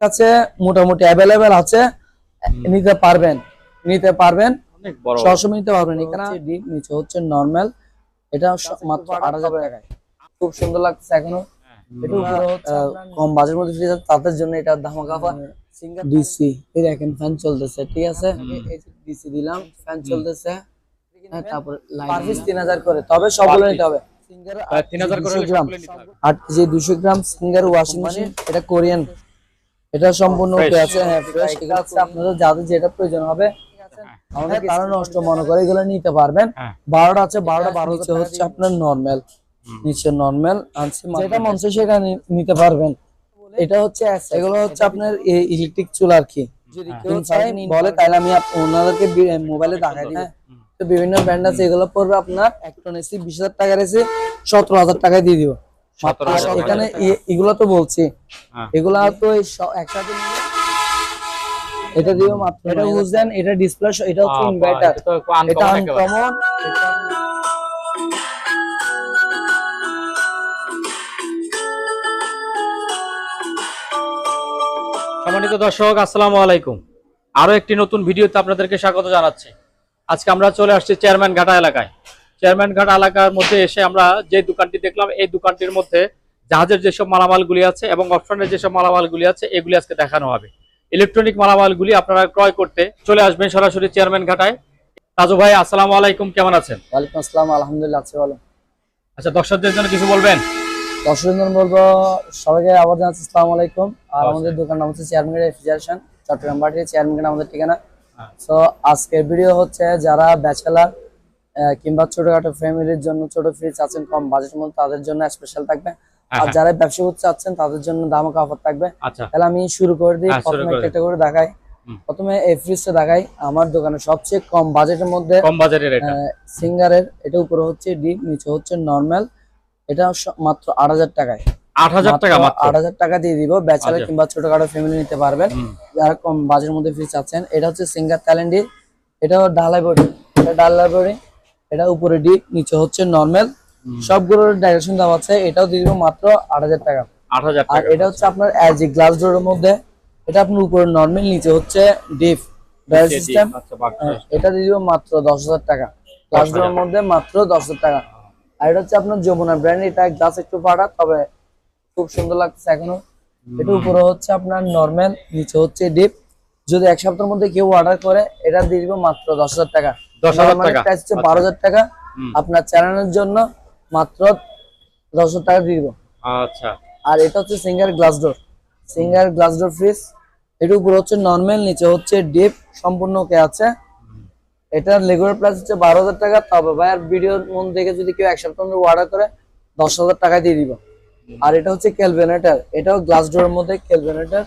কাছে মোটামুটি অ্যাভেলেবেল আছে নিতে পারবেন নিতে পারবেন। সবসময় নিতে পারবেন এখানে ডিপ নিচে হচ্ছে নর্মাল এটা মাত্র আট হাজার টাকায়। খুব সুন্দর লাগছে এখনও। এটা কম বাজের মধ্যে ফ্রিজ আছে তাদের জন্য এটা ধামাকা ডিসি এই দেখেন ফ্যান চলতেছে ঠিক আছে? ডিসি দিলাম ফ্যান চলতেছে। হ্যাঁ, তারপর তিন হাজার করে। তবে সবগুলো নিতে হবে। প্রায় 3000 করে গ্রাম। সবগুলো নিতে হবে। আট কেজি দুশো গ্রাম সিঙ্গার ওয়াশিং মেশিন এটা কোরিয়ান। এটা সম্পূর্ণ আছে হ্যাঁ ফ্রেশ এগুলো হচ্ছে আপনাদের যাদের যেটা প্রয়োজন হবে আমাদের তারা নষ্ট মনে করে এগুলো নিতে পারবেন। হ্যাঁ। বারোটা আছে বারোটা বারো হচ্ছে আপনার নর্মাল নিচে নর্মাল আনছি যেটা মন নিতে পারবেন। এটা হচ্ছে। এগুলো হচ্ছে আপনার ইলেকট্রিক চুলা আর কি। যদি কেউ চায় বলে তাহলে আমি ওনাদেরকে মোবাইলে দেখাই দিই হ্যাঁ। তো বিভিন্ন ব্র্যান্ড আছে এগুলো পড়বে আপনার। এক টন এসি বিশ হাজার টাকার এসি সতেরো হাজার টাকায় দিয়ে দিব। মাত্র 17,000 টাকা। এখানে এগুলো তো বলছি। হ্যাঁ। এগুলা তো একসাথে এটা দিব মাত্র এটা বুঝলেন এটা ডিসপ্লে এটা হচ্ছে ইনভার্টার। আনকমন সম্মানিত দর্শক আসসালামু আলাইকুম। আরও একটি নতুন ভিডিওতে আপনাদেরকে স্বাগত জানাচ্ছি। আজকে আমরা চলে আসছি চেয়ারম্যান ঘাটা এলাকায়। চেয়ারম্যান ঘাটা এলাকার মধ্যে এসে আমরা যে দোকানটি দেখলাম এই দোকানটির মধ্যে জাহাজের যেসব মালামালগুলি আছে এবং অপশনের যেসব মালামালগুলি আছে এগুলি আজকে দেখানো হবে। ইলেকট্রনিক মালামালগুলি আপনারা ক্রয় করতে চলে আসবেন সরাসরি চেয়ারম্যান ঘাটায়। তাজু ভাই আসসালামু আলাইকুম কেমন আছেন? ওয়ালাইকুম আসসালাম আলহামদুলিল্লাহ আছি বলো আচ্ছা দর্শকদের জন্য কিছু বলবেন? দর্শকজন বলব সবাইকে আবার জানাচ্ছি আসসালামু আলাইকুম। আর আমাদের দোকান নাম হচ্ছে চেয়ারম্যান রেফ্রিজারেশন চট্টগ্রাম বাটির চেয়ারম্যান আমাদের ঠিকানা। হ্যাঁ। তো আজকের ভিডিও হচ্ছে যারা ব্যাচেলার কিংবা ছোটখাটো ফ্যামিলির জন্য ছোট ফ্রিজ আছেন কম বাজেটের মধ্যে তাদের জন্য স্পেশাল থাকবে। আর হ্যাঁ। যারা ব্যবসা করতে চাচ্ছেন তাদের জন্য দামক অফার থাকবে। আচ্ছা। তাহলে আমি শুরু করে দিই হ্যাঁ, প্রথমে একটা একটা করে দেখাই। প্রথমে এই ফ্রিজটা দেখাই আমার দোকানে সবচেয়ে কম বাজেটের মধ্যে কম বাজারের এটা। সিঙ্গারের এটা উপরে হচ্ছে ডিপ নিচে হচ্ছে নর্মাল এটা মাত্র আট হাজার টাকায়। আট হাজার টাকা মাত্র। আট হাজার টাকা দিয়ে দিব ব্যাচেলার আচ্ছা। কিংবা ছোটখাটো ফ্যামিলি নিতে পারবেন। যারা কম বাজেটের মধ্যে ফ্রিজ আছেন এটা হচ্ছে সিঙ্গার ট্যালেন্ডি এটা ঢালাই বডি এটা ঢালাই বডি এটা উপরে ডিপ নিচে হচ্ছে নর্মাল সবগুলোর ডাইরেকশন দাম আছে এটাও দিয়ে দিব মাত্র আট হাজার টাকা। আট হাজার আর এটা হচ্ছে আপনার এলজি গ্লাস ডোরের মধ্যে। এটা আপনার উপরে নর্মাল নিচে হচ্ছে ডিপ ডায়াল সিস্টেম আচ্ছা এটা দিয়ে দিব মাত্র দশ হাজার টাকা। গ্লাস ডোরের মধ্যে মাত্র দশ হাজার টাকা। আর এটা হচ্ছে আপনার যমুনা ব্র্যান্ড এটা গ্লাস একটু ফাটা তবে খুব সুন্দর লাগছে এখনও। এটা উপরে হচ্ছে আপনার নর্মাল নিচে হচ্ছে ডিপ যদি এক সপ্তাহের মধ্যে কেউ অর্ডার করে এটা দিয়ে দিব মাত্র দশ হাজার টাকা। 10,000 Normal টাকা। price হচ্ছে বারো হাজার টাকা। আপনার চ্যানেলের জন্য মাত্র দশ হাজার টাকা দিয়ে দিব। আচ্ছা। আর এটা হচ্ছে Singer glass door Singer glass door fridge এর উপরে হচ্ছে নর্মাল নিচে হচ্ছে ডিপ সম্পূর্ণ ওকে আছে। এটার লেগুলার প্রাইস হচ্ছে বারো হাজার টাকা। তবে ভাই আর ভিডিওর মন দেখে যদি কেউ এক সপ্তাহ অর্ডার করে দশ হাজার টাকা দিয়ে দিব। আর এটা হচ্ছে ক্যালভেনেটার এটাও গ্লাস ডোরের মধ্যে ক্যালভেনেটার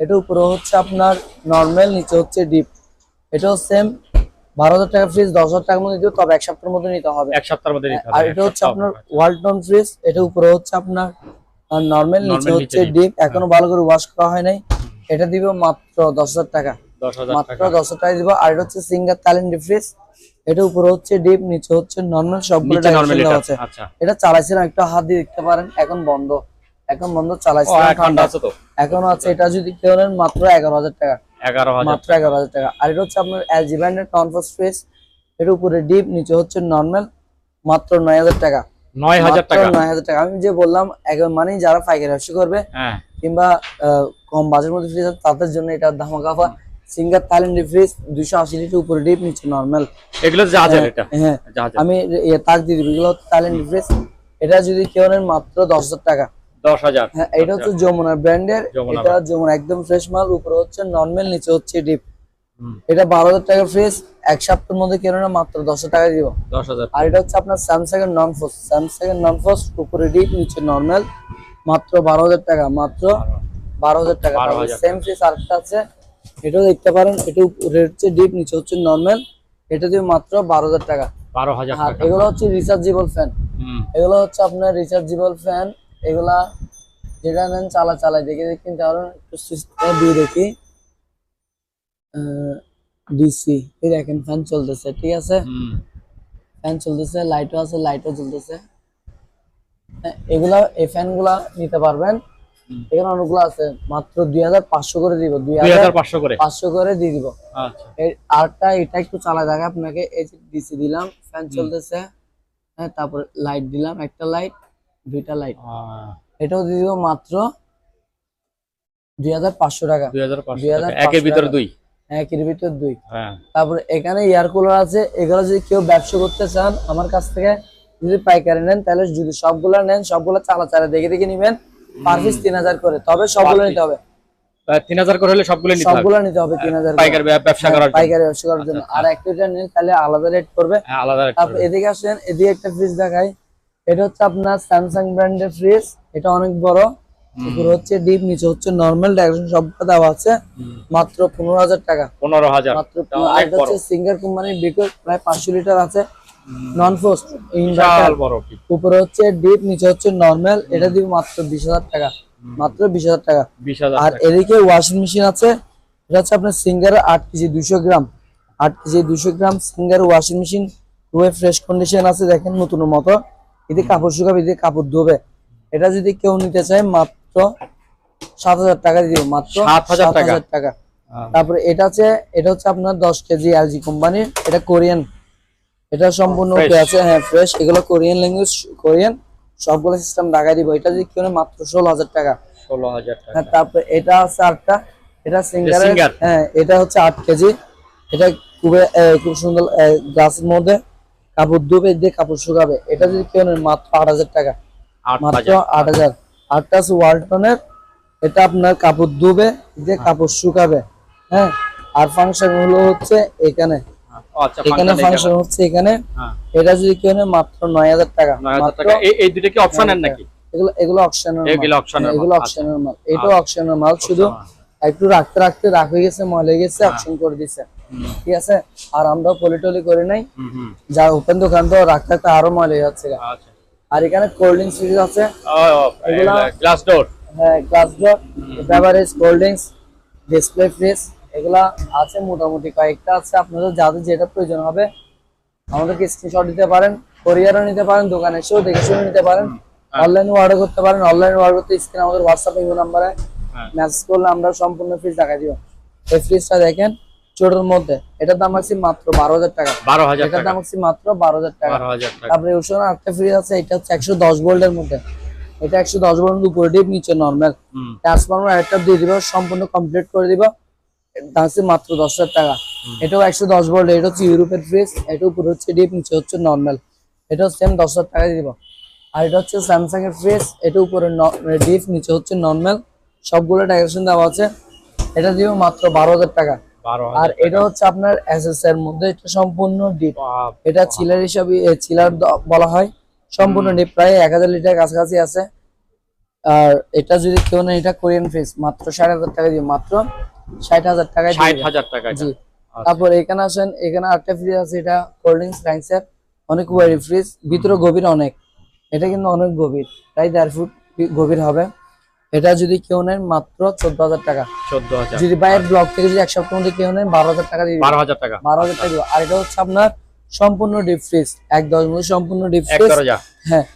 এটা উপরে হচ্ছে আপনার নর্মাল নিচে হচ্ছে ডিপ এটাও সেম বারো হাজার টাকা ফ্রিজ দশ হাজার টাকার মধ্যে দিব তবে এক সপ্তাহের মধ্যে নিতে হবে। এক সপ্তাহের মধ্যে নিতে হবে আর এটা হচ্ছে। আপনার ওয়ালটন ফ্রিজ এটা উপরে হচ্ছে আপনার নর্মাল নিচে হচ্ছে ডিপ এখনও ভালো করে ওয়াশ করা হয় নাই। এটা দিব মাত্র দশ হাজার টাকা। মাত্র দশ হাজার টাকা দিব আর এটা হচ্ছে সিঙ্গার ট্যালেন্ট ফ্রিজ এটা উপরে হচ্ছে ডিপ নিচে হচ্ছে নর্মাল সবগুলো আছে। আচ্ছা। এটা চালাইছিলাম একটু হাত দিয়ে দেখতে পারেন এখন বন্ধ। এখন বন্ধ চালাইছিলাম এখনও আছে এটা যদি কেউ নেন মাত্র এগারো হাজার টাকা। এগারো হাজার মাত্র এগারো হাজার টাকা। আর এটা হচ্ছে আপনার এলজি ব্র্যান্ডের এর উপরে ডিপ নিচে হচ্ছে নর্মাল মাত্র নয় হাজার টাকা। নয় হাজার টাকা। নয় হাজার টাকা। আমি যে বললাম মানে যারা পাইকারি ব্যবসা করবে হ্যাঁ। কিংবা কম মধ্যে ফ্রিজ তাদের জন্য এটা ধামাকা অফার সিঙ্গার থাইল্যান্ড ফ্রিজ দুইশো আশি লিটার উপরে ডিপ নিচে নর্মাল এগুলো জাহাজের এটা। হ্যাঁ। আমি তাক দিয়ে দিবি। এগুলো ফ্রিজ এটা যদি কেউ নেন মাত্র দশ হাজার টাকা। দশ হাজার। হ্যাঁ এটা হচ্ছে যমুনা ব্র্যান্ডের। এটা যমুনা একদম ফ্রেশ মাল উপরে হচ্ছে নর্মাল নিচে হচ্ছে ডিপ এটা বারো হাজার টাকা ফ্রিজ এক সপ্তাহের মধ্যে কেন না মাত্র দশ হাজার টাকা দিব। আর এটা হচ্ছে আপনার স্যামসাং এর নন স্যামসাং এর নন উপরে ডিপ নিচে নর্মাল মাত্র বারো হাজার টাকা মাত্র বারো। হাজার টাকা। সেম আরেকটা আছে। এটাও দেখতে পারেন এটা উপরে হচ্ছে ডিপ নিচে হচ্ছে নর্মাল এটা দিয়ে মাত্র বারো হাজার টাকা। এগুলো হচ্ছে রিচার্জেবল ফ্যান এগুলো হচ্ছে আপনার রিচার্জেবল ফ্যান এগুলা যেটা নেন চালা চালাই দেখে দেখি তাহলে একটু সুইচটা দিয়ে দেখি। ডিসি এই দেখেন ফ্যান চলতেছে ঠিক আছে? ফ্যান চলতেছে লাইটও আছে লাইটও জ্বলতেছে হ্যাঁ, এগুলা এই ফ্যানগুলা নিতে পারবেন। এখানে অনেকগুলো আছে মাত্র দুই হাজার পাঁচশো করে দিব দুই হাজার পাঁচশো করে? পাঁচশো করে দিয়ে দিব। আচ্ছা। এর আরেকটা এটা একটু চালা থাকে আপনাকে এই ডিসি দিলাম ফ্যান চলতেছে। হ্যাঁ তারপর লাইট দিলাম একটা লাইট দুইটা লাইট এটাও দিয়ে দিব মাত্র দুই হাজার পাঁচশো টাকা। দুই হাজার পাঁচশো 2500 টাকা। একের ভিতরে দুই। একের ভিতর দুই। হ্যাঁ। তারপরে এখানে এয়ার কুলার আছে। এগুলো যদি কেউ ব্যবসা করতে চান আমার কাছ থেকে যদি পাইকারি নেন তাহলে যদি সবগুলো নেন সবগুলো চালা চালা দেখে দেখে নিবেন। পার পিস তিন হাজার করে। তবে সবগুলো নিতে হবে। তিন হাজার করে হলে সবগুলো নিতে সবগুলো নিতে হবে তিন হাজার পাইকারি ব্যবসা করার পাইকারি ব্যবসা করার জন্য। আর একটা নিন তাহলে আলাদা রেট পড়বে হ্যাঁ আলাদা তারপর এদিকে আসেন এদিকে একটা ফ্রিজ দেখাই। এটা হচ্ছে আপনার স্যামসাং ব্র্যান্ডের ফ্রিজ এটা অনেক বড়। উপরে হচ্ছে ডিপ নিচে হচ্ছে নর্মাল ডেকোরেশন সব দেওয়া আছে। মাত্র পনেরো হাজার টাকা। পনেরো হাজার। মাত্র এটা আর এটা হচ্ছে সিঙ্গার কোম্পানির বিকট প্রায় পাঁচশো লিটার আছে। নন ফোস্ট ইনভার্টার বড় কি। উপরে হচ্ছে ডিপ নিচে হচ্ছে নর্মাল এটা দিব মাত্র বিশ হাজার টাকা। মাত্র বিশ হাজার টাকা। আর এদিকে ওয়াশিং মেশিন আছে। এটা হচ্ছে আপনার সিঙ্গার আট কেজি দুশো গ্রাম। আট কেজি দুশো গ্রাম সিঙ্গার ওয়াশিং মেশিন ধুয়ে ফ্রেশ কন্ডিশন আছে দেখেন নতুন মতো। এদিকে কাপড় শুকাবে এদিকে কাপড় ধোবে। এটা যদি কেউ নিতে চায় মাত্র সাত হাজার টাকা দিয়ে দিব মাত্র 7,000 টাকা। 7,000 টাকা। তারপরে এটা আছে এটা হচ্ছে আপনার দশ কেজি এলজি কোম্পানির এটা কোরিয়ান। এটা সম্পূর্ণ আছে হ্যাঁ ফ্রেশ এগুলো কোরিয়ান ল্যাঙ্গুয়েজ কোরিয়ান। সবগুলো সিস্টেম ঢাকায় দিব। এটা যদি কেউ মাত্র ষোলো হাজার টাকা। ষোলো হাজার টাকা। হ্যাঁ তারপরে এটা আছে আটটা এটা সিঙ্গার হ্যাঁ এটা হচ্ছে আট কেজি। এটা খুবই খুব সুন্দর গ্লাসের মধ্যে। কাপড় ধুবে দিয়ে কাপড় শুকাবে। এটা যদি কেউ নেয় মাত্র আট হাজার টাকা। মাত্র আট হাজার। আটটা আছে ওয়ালটনের এটা আপনার কাপড় ধুবে দিয়ে কাপড় শুকাবে। হ্যাঁ? আর ফাংশন হলো হচ্ছে এখানে। আচ্ছা এখানে ফাংশন হচ্ছে এখানে। হ্যাঁ। এটা যদি কেউ মাত্র নয় হাজার টাকা। এই এই দুটো কি অপশনের নাকি? এগুলো এগুলো অপশনের এগুলো মাল, অপশনের মাল। এটাও অপশনের মাল। শুধু একটু রাখতে রাখতে রাখ হয়ে গেছে ময়লা হয়ে গেছে অপশন করে দিছে। ঠিক আছে? আর আমরাও পলিটলি করি নাই। যা ওপেন দোকান তো রাখতে রাখতে আরও ময়লা যাচ্ছে আচ্ছা। আর এখানে কোল্ড ড্রিঙ্কস ফ্রিজ আছে? গ্লাস ডোর হ্যাঁ glass door beverage cold drinks display fridge এগুলা আছে মোটামুটি। কয়েকটা আছে আপনাদের যাদের যেটা প্রয়োজন হবে আমাদেরকে স্ক্রিনশট দিতে পারেন কোরিয়ারও নিতে পারেন দোকানে এসেও দেখে শুনে নিতে পারেন। অনলাইনে অর্ডার করতে পারেন অনলাইনে অর্ডার করতে স্ক্রিন আমাদের হোয়াটসঅ্যাপ ইমো নাম্বারে। মেসেজ করলে আমরা সম্পূর্ণ ফ্রিজ দেখাই দিব। এই ফ্রিজটা দেখেন ছোটোর মধ্যে। এটার দাম আছে মাত্র বারো হাজার টাকা। বারো হাজার এটার দাম আছে মাত্র বারো হাজার টাকা। তারপরে ওষুধ আরেকটা ফ্রিজ আছে এটা হচ্ছে একশো দশ ভোল্টের মধ্যে। এটা একশো দশ ভোল্টের উপরে ডিপ নিচে নর্মাল ট্রান্সফরমার দিয়ে দিব সম্পূর্ণ কমপ্লিট করে দিব। দাম আছে মাত্র দশ হাজার টাকা। এটাও একশো দশ ভোল্ট এটা হচ্ছে ইউরোপের ফ্রিজ এটা উপরে হচ্ছে ডিপ নিচে হচ্ছে নর্মাল এটাও সেম দশ হাজার টাকা দিয়ে দিব। আর এটা হচ্ছে স্যামসাং এর ফ্রিজ এটা উপরে ডিপ নিচে হচ্ছে নর্মাল সবগুলো ডেকোরেশন দেওয়া আছে। এটা দিব মাত্র বারো হাজার টাকা। আর এটা হচ্ছে আপনার এসএস এর মধ্যে এটা সম্পূর্ণ ডিপ এটা চিলার হিসাবে চিলার বলা হয়। সম্পূর্ণ ডিপ প্রায় এক হাজার লিটার কাছাকাছি আছে। আর এটা যদি কেউ না এটা কোরিয়ান ফ্রিজ মাত্র ষাট হাজার টাকা দিয়ে মাত্র ষাট হাজার দিয়ে ষাট। হাজার টাকা। জি তারপর এখানে আসেন এখানে আরেকটা ফ্রিজ আছে এটা কোল্ড ড্রিঙ্কস ফ্রাইন্সের অনেক ওয়ারি ফ্রিজ ভিতরে গভীর অনেক। এটা কিন্তু অনেক গভীর প্রায় দেড় ফুট গভীর হবে। এটা যদি কেউ নেন মাত্র চোদ্দ হাজার টাকা। চোদ্দ হাজার যদি বাইরের ব্লক থেকে যদি এক সপ্তাহ মধ্যে কেউ নেন বারো হাজার টাকা দিয়ে। বারো হাজার টাকা। বারো হাজার টাকা। আর এটা হচ্ছে আপনার সম্পূর্ণ ডিপ ফ্রিজ এক দশ মধ্যে সম্পূর্ণ ডিপ ফ্রিজ হ্যাঁ।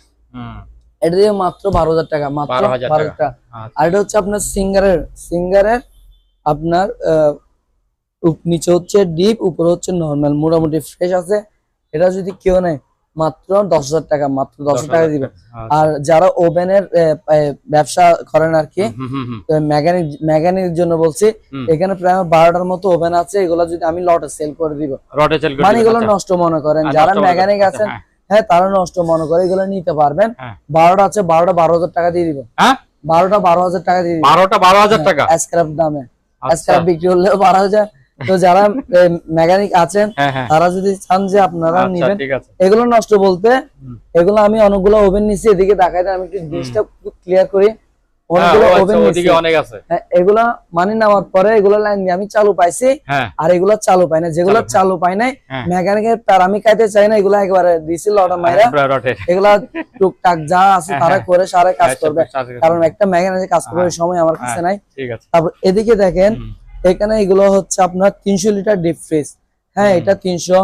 এটা দিয়ে মাত্র বারো হাজার টাকা মাত্র বারো। টাকা। আচ্ছা। আর এটা হচ্ছে আপনার সিঙ্গারের সিঙ্গারের আপনার নিচে হচ্ছে ডিপ উপরে হচ্ছে নর্মাল মোটামুটি ফ্রেশ আছে। এটা যদি কেউ নেয় মাত্র দশ হাজার টাকা মাত্র দশ হাজার টাকা দিবে আচ্ছা। আর যারা ওভেনের ব্যবসা করেন আর কি মেকানিক জন্য বলছি এখানে প্রায় বারোটার মতো ওভেন আছে এগুলো যদি আমি লটে সেল করে দিব মানে এগুলো আচ্ছা। নষ্ট মনে করেন হ্যাঁ, যারা করেন, আছেন হ্যাঁ। হ্যাঁ তারা নষ্ট মনে করে এগুলো নিতে পারবেন হ্যাঁ। বারোটা আছে বারোটা বারো হাজার টাকা দিয়ে দিব হ্যাঁ বারোটা বারো হাজার টাকা দিয়ে দিব বারোটা বারো হাজার টাকা স্ক্র্যাপ দামে আচ্ছা। স্ক্র্যাপ বিক্রি হলেও বারো হাজার তো যারা মেকানিক আছেন হ্যাঁ হ্যাঁ। তারা যদি চান যে আপনারা আচ্ছা নিবেন এগুলো নষ্ট বলতে এগুলো আমি অনেকগুলো ওভেন নিছি এদিকে দেখাই আমি একটু জিনিসটা ক্লিয়ার করি। হ্যাঁ, অনেকগুলো আচ্ছা, ওভেন নিছি। আছে। হ্যাঁ, এগুলা মানে নেওয়ার পরে এগুলো লাইন দিয়ে আমি চালু পাইছি আর এগুলো চালু পাই না যেগুলো চালু, পাই। নাই। মেকানিকের প্যারামি খাইতে চাই না এগুলো একবারে দিছিল অর্ডার মাইরা। এগুলা টুকটাক যা আছে তারা করে সারা কাজ আচ্ছা, করবে। আচ্ছা, কারণ একটা মেকানিক কাজ করবে হ্যাঁ, সময় আমার কাছে। নাই। ঠিক আছে। তারপর এদিকে দেখেন এখানে এগুলো হচ্ছে আপনার তিনশো লিটার ডিপ ফ্রিজ হ্যাঁ এটা তিনশো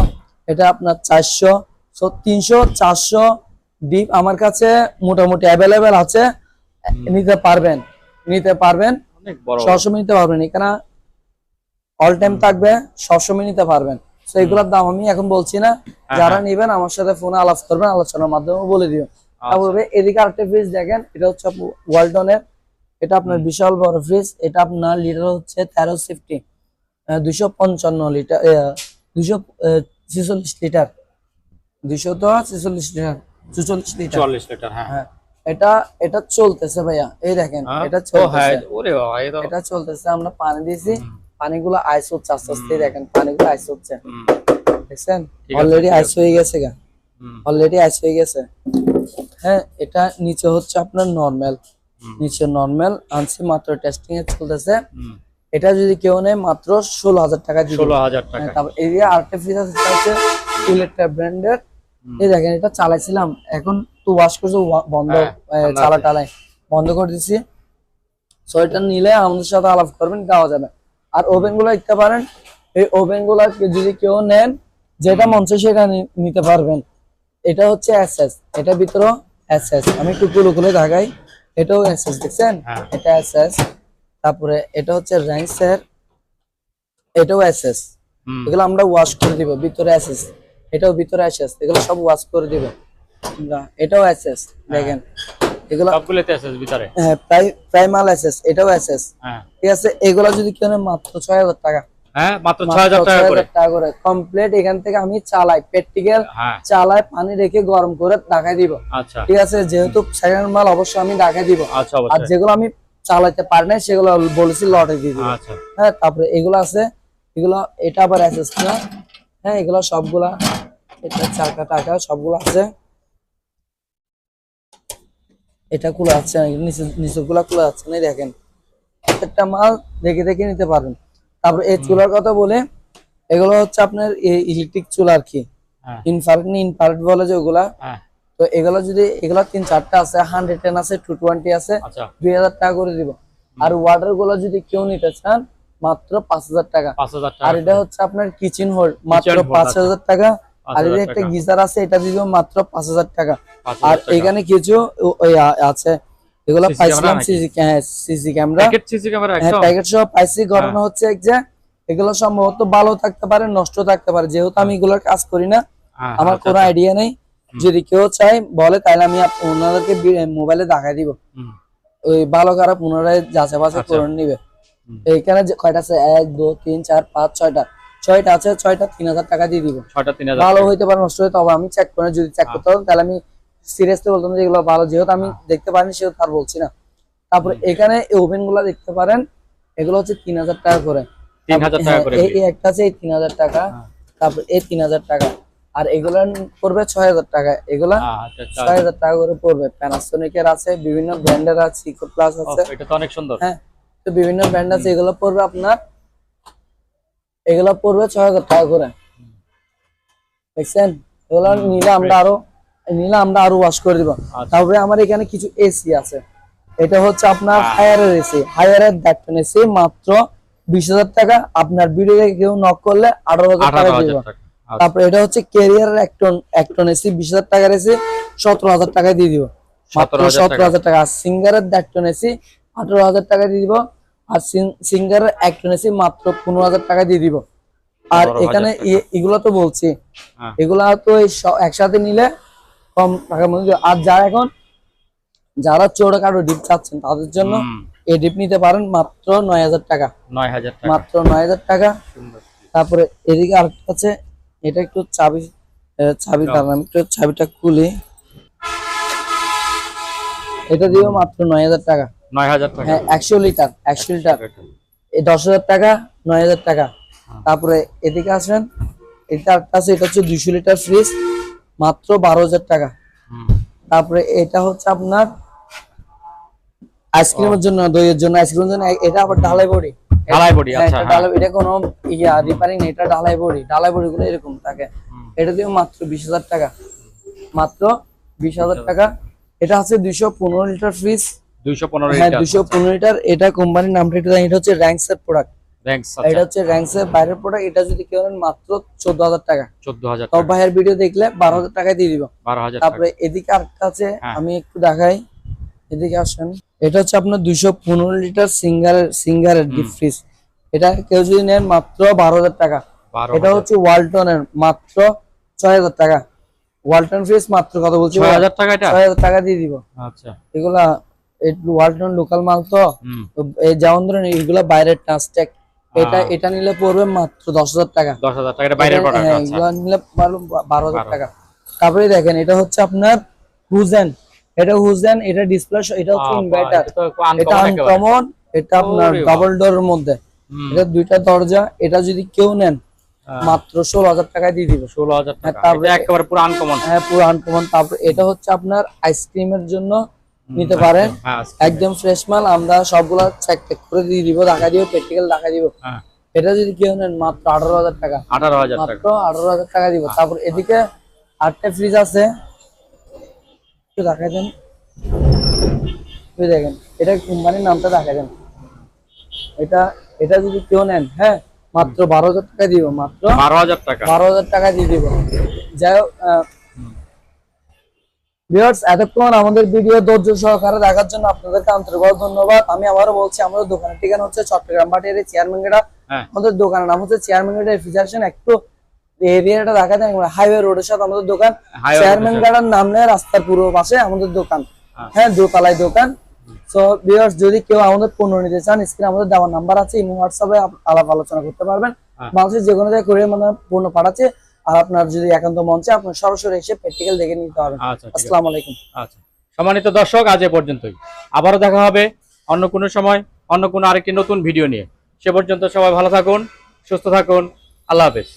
এটা আপনার চারশো। সো তিনশো চারশো ডিপ আমার কাছে মোটামুটি অ্যাভেলেবেল আছে। নিতে পারবেন নিতে পারবেন। সবসময় নিতে পারবেন। এখানে অল টাইম থাকবে সবসময় নিতে পারবেন। তো এগুলোর দাম আমি এখন বলছি না। হ্যাঁ, যারা নিবেন আমার সাথে ফোনে আলাপ করবেন আলোচনার মাধ্যমে বলে দিও আচ্ছা। তারপরে এদিকে আরেকটা ফ্রিজ দেখেন এটা হচ্ছে ওয়ালটনের এটা আপনার বিশাল বড় ফ্রিজ এটা আপনার লিটার হচ্ছে তেরো ফিফটি দুশো পঞ্চান্ন লিটার দুশো ছেচল্লিশ লিটার দুশো তো ছেচল্লিশ লিটার চুচল্লিশ লিটার চল্লিশ লিটার হ্যাঁ। এটা এটা চলতেছে ভাইয়া এই দেখেন হ্যাঁ? এটা হ্যাঁ চলতেছে। এটা চলতেছে আমরা পানি দিয়েছি পানিগুলো আইস হচ্ছে আস্তে আস্তে দেখেন পানিগুলো আইস হচ্ছে। দেখছেন? অলরেডি আইস হয়ে গেছে গা। অলরেডি আইস হয়ে গেছে। হ্যাঁ এটা নিচে হচ্ছে আপনার নর্মাল নিচে নর্মাল আনছি মাত্র টেস্টিং এ চলতেছে। এটা যদি কেউ নেয় মাত্র ষোলো হাজার টাকা ষোলো হাজার টাকা। হ্যাঁ, তারপর এই যে আরেকটা ফ্রিজ আছে ইলেকট্রা ব্র্যান্ডের এই দেখেন এটা চালাইছিলাম। এখন তো ওয়াশ করছে বন্ধ হ্যাঁ, চালা। টালাই। বন্ধ করে দিছি। সো এটা নিলে আমাদের সাথে আলাপ করবেন দেওয়া যাবে। আর ওভেনগুলো দেখতে পারেন এই ওভেনগুলো যদি কেউ নেন যেটা মন চায় সেটা নিতে পারবেন। এটা হচ্ছে এসএস এটা ভিতরে এসএস আমি একটু গুলো গুলো দেখাই। এটাও এসএস দেখছেন? হ্যাঁ। এটা এসএস তারপরে এটা হচ্ছে র্যাঙ্কসের এটাও এসএস এগুলো আমরা ওয়াশ করে দিব ভিতরে এসএস এটাও ভিতরে এসএস এগুলো সব ওয়াশ করে দিব। এটাও এসএস দেখেন। এগুলো সবগুলোতে আছে ভিতরে? হ্যাঁ প্রায় প্রায় মাল এসএস এটাও এসএস হ্যাঁ। ঠিক আছে? এগুলো যদি কেউ নেয় মাত্র ছয় হাজার টাকা। হ্যাঁ মাত্র মাত্র ছয় হাজার টাকা করে। টাকা করে। কমপ্লিট এখান থেকে আমি চালাই প্র্যাকটিক্যাল হ্যাঁ। চালাই পানি রেখে গরম করে দিব। আচ্ছা। ঠিক আছে যেহেতু সেকেন্ড মাল অবশ্যই আমি দিব। আচ্ছা আর যেগুলো আমি চালাইতে পারি না সেগুলো বলেছি লটে দিয়ে দিব। আচ্ছা। হ্যাঁ তারপরে এগুলো আছে এগুলো এটা আবার অ্যাসেস না হ্যাঁ এগুলো সবগুলা এটা চাকা টাকা সবগুলো আছে। এটা খোলা আছে না নিচে নিচে গুলা খোলা আছে না দেখেন। একটা মাল দেখে দেখে নিতে পারবেন তারপর এই চুলার কথা বলে এগুলো হচ্ছে আপনার ইলেকট্রিক চুলা আর কি। হ্যাঁ। ইনফারেট বলে যে ওগুলা। হ্যাঁ। তো এগুলো যদি এগুলো তিন চারটা আছে হান্ড্রেড টেন আছে টু টোয়েন্টি আছে আচ্ছা। দুই হাজার টাকা করে দিব। আর ওয়াটারগুলো যদি কেউ নিতে চান মাত্র পাঁচ হাজার টাকা। আর এটা হচ্ছে আপনার কিচেন হোল্ড মাত্র পাঁচ হাজার টাকা। আর যে হাজার একটা গিজার আছে এটা দিব মাত্র পাঁচ হাজার টাকা। আর এখানে কিছু আছে এগুলো পাইছিলাম? CC CC camera. Packet CC camera হ্যাঁ একদম। প্যাকেট সহ পাইছি ঘটনা হ্যাঁ। হচ্ছে এক যে এগুলো সম্ভবত ভালো থাকতে পারে নষ্ট থাকতে পারে। যেহেতু আমি এগুলোর কাজ করি না হ্যাঁ, আমার আচ্ছা, কোনো আচ্ছা। আইডিয়া নেই। যদি কেউ চায় বলে তাহলে আমি ওনাদেরকে মোবাইলে দেখাই দিব। ওই ভালো খারাপ পুনরায় যাচাই বাছাই আচ্ছা। করে নিবে। যে কয়টা আছে? এক দু তিন চার পাঁচ ছয়টা। ছয়টা আছে ছয়টা তিন হাজার টাকা দিয়ে দিব। ছয়টা তিন হাজার ভালো। হইতে পারে নষ্ট হইতে হবে আমি চেক করে যদি চেক করতে পারতাম তাহলে আমি সিরিয়াসলি বলতাম যে এগুলো ভালো যেহেতু আমি দেখতে পারিনি সেহেতু তার বলছি না। তারপরে এখানে এই ওভেনগুলা দেখতে পারেন এগুলো হচ্ছে তিন হাজার টাকা করে। তিন হাজার টাকা হ্যাঁ, এই এই একটা আছে এই তিন হাজার টাকা। হ্যাঁ। তারপর এই তিন হাজার টাকা। আর এগুলা পড়বে ছয় হাজার টাকা। এগুলা হ্যাঁ, আচ্ছা, আচ্ছা। ছয় হাজার টাকা করে পড়বে। প্যানাসোনিকের আছে বিভিন্ন ব্র্যান্ডের আছে ইকো প্লাস আছে। এটা তো অনেক সুন্দর। হ্যাঁ তো বিভিন্ন ব্র্যান্ড আছে এগুলো পড়বে আপনার এগুলো পড়বে ছয় হাজার টাকা করে। দেখছেন? এগুলো নিলে আমরা আরও নিলে আমরা আরও ওয়াশ করে দিব। আচ্ছা। তারপরে আমার এখানে কিছু এসি আছে। এটা হচ্ছে আপনার হায়ারের এসি হায়ারের দেখবেন এসি মাত্র বিশ হাজার টাকা। আপনার ভিডিও দেখে কেউ নক করলে আঠারো হাজার টাকা দিব। আচ্ছা, তারপরে এটা হচ্ছে ক্যারিয়ার একটন একটন এসি বিশ হাজার টাকার এসি সতেরো হাজার টাকা দিয়ে দিব। মাত্র সতেরো হাজার টাকা। আর সিঙ্গারের একটন এসি আঠারো হাজার টাকা দিয়ে দিব। আর সিঙ্গারের একটন এসি মাত্র পনেরো হাজার টাকা দিয়ে দিব। আর এখানে এগুলো তো বলছি। হ্যাঁ। এগুলা তো একসাথে নিলে কম টাকার মধ্যে আর যারা এখন যারা ছোটখাটো ডিপ চাচ্ছেন তাদের জন্য এই ডিপ নিতে পারেন মাত্র নয় হাজার টাকা। নয় হাজার মাত্র নয় হাজার টাকা। তারপরে এদিকে আরেকটা আছে এটা একটু চাবি চাবি দাও। আমি একটু চাবিটা খুলি। এটা দিয়েও মাত্র নয় হাজার টাকা। নয় হাজার টাকা। হ্যাঁ একশো লিটার একশো লিটার। দশ হাজার টাকা নয় হাজার টাকা। হ্যাঁ। তারপরে এদিকে আসেন এটা আছে এটা হচ্ছে দুইশো লিটার ফ্রিজ মাত্র বারো হাজার টাকা। তারপরে এটা হচ্ছে আপনার আইসক্রিমের জন্য দইয়ের জন্য আইসক্রিমের জন্য এটা আবার ঢালাই বড়ি। ঢালাই বডি হ্যাঁ, আচ্ছা এটা হ্যাঁ। এটা কোনো ইয়া রিপেয়ারিং এটা ঢালাই বড়ি। ঢালাই বড়ি গুলো এরকম থাকে। এটা দিয়ে মাত্র বিশ হাজার টাকা। মাত্র বিশ হাজার টাকা। এটা দুইশো পনেরো লিটার ফ্রিজ দুইশো পনেরো হ্যাঁ দুইশো পনেরো লিটার। এটা কোম্পানির নামটা একটু এটা হচ্ছে র্যাঙ্কসের প্রোডাক্ট এটা হচ্ছে র্যাঙ্কসের বাইরের প্রোডাক্ট এটা যদি কেউ নেন মাত্র চোদ্দ হাজার টাকা। চোদ্দ হাজার তো ভাইয়ের ভিডিও দেখলে বারো হাজার টাকা দিয়ে দিব। বারো হাজার তারপরে এদিকে আরেকটা আছে হ্যাঁ। আমি একটু দেখাই। এদিকে আসেন। এটা হচ্ছে আপনার দুইশো পনেরো লিটার সিঙ্গারের সিঙ্গারের ডিপ ফ্রিজ এটা কেউ যদি নেন মাত্র বারো হাজার টাকা এটা হচ্ছে ওয়ালটনের মাত্র ছয় হাজার টাকা। ওয়ালটন ফ্রিজ মাত্র কত বলছি ছয় হাজার টাকা ছয় হাজার টাকা দিয়ে দিব। আচ্ছা। এগুলা ওয়ালটন লোকাল মাল তো। এই যেমন ধরেন এগুলা বাইরের টাস্টেক এটা আহ। এটা নিলে পড়বে মাত্র দশ হাজার টাকা। দশ হাজার টাকা বাইরের এটা- প্রোডাক্ট হ্যাঁ, আচ্ছা। নিলে বারো হাজার টাকা। তারপরে দেখেন এটা হচ্ছে আপনার হুজেন এটা হুজেন এটা ডিসপ্লে এটা হচ্ছে ইনভার্টার এটা। আনকমন এটা আপনার ডাবল ডোরের মধ্যে। এটা দুইটা দরজা এটা যদি কেউ নেন হ্যাঁ, মাত্র ষোলো হাজার টাকায় দিয়ে দিবে। ষোলো হাজার টাকা। হ্যাঁ, তারপরে- একেবারে পুরো আনকমন হ্যাঁ পুরো আনকমন তারপর এটা হচ্ছে আপনার আইসক্রিমের জন্য নিতে পারেন। হ্যাঁ একদম ফ্রেশ মাল আমরা সবগুলা চেক টেক করে দিয়ে দিব দেখা দিব প্র্যাকটিক্যাল দেখা দিব। হ্যাঁ। এটা যদি কেউ নেন মাত্র আঠারো হাজার টাকা। আঠারো হাজার টাকা। মাত্র আঠারো হাজার টাকা দিব। তারপর এদিকে আটটা ফ্রিজ আছে। একটু দেখাই দেন। দেখেন এটা কোম্পানির নামটা দেখাই দেন। এটা এটা যদি কেউ নেন হ্যাঁ মাত্র বারো হাজার টাকা দিব মাত্র বারো হাজার টাকা। বারো হাজার টাকা দিয়ে দিব। যাই হোক ভিউয়ার্স এতক্ষণ আমাদের ভিডিও ধৈর্য সহকারে দেখার জন্য আপনাদেরকে আন্তরিকভাবে ধন্যবাদ। আমি আবারও বলছি আমাদের দোকানের ঠিকানা হচ্ছে চট্টগ্রাম বাটিয়ারি চেয়ারম্যান গেটা হ্যাঁ। আমাদের দোকানের নাম হচ্ছে চেয়ারম্যান রেফ্রিজারেশন একটু এরিয়াটা দেখা যায় হাইওয়ে রোডের সাথে আমাদের দোকান। চেয়ারম্যান নাম রাস্তার পূর্ব পাশে আমাদের দোকান। হ্যাঁ। হ্যাঁ দোতলায় দোকান। সো ভিউয়ার্স যদি কেউ আমাদের পণ্য নিতে চান স্ক্রিনে আমাদের দেওয়ার নাম্বার আছে ইমো হোয়াটসঅ্যাপে আলাপ আলোচনা করতে পারবেন। হ্যাঁ। বাংলাদেশের যে কোনো জায়গায় করে মানে পণ্য পাঠাচ্ছে আর আপনার যদি একান্ত মঞ্চে আপনার সরাসরি এসে প্র্যাকটিক্যাল দেখে নিতে পারবেন আচ্ছা আসসালামু আলাইকুম। আচ্ছা। সম্মানিত দর্শক আজ এ পর্যন্তই। আবারও দেখা হবে অন্য কোনো সময় অন্য কোনো আরেকটি নতুন ভিডিও নিয়ে। সে পর্যন্ত সবাই ভালো থাকুন সুস্থ থাকুন। আল্লাহ হাফেজ।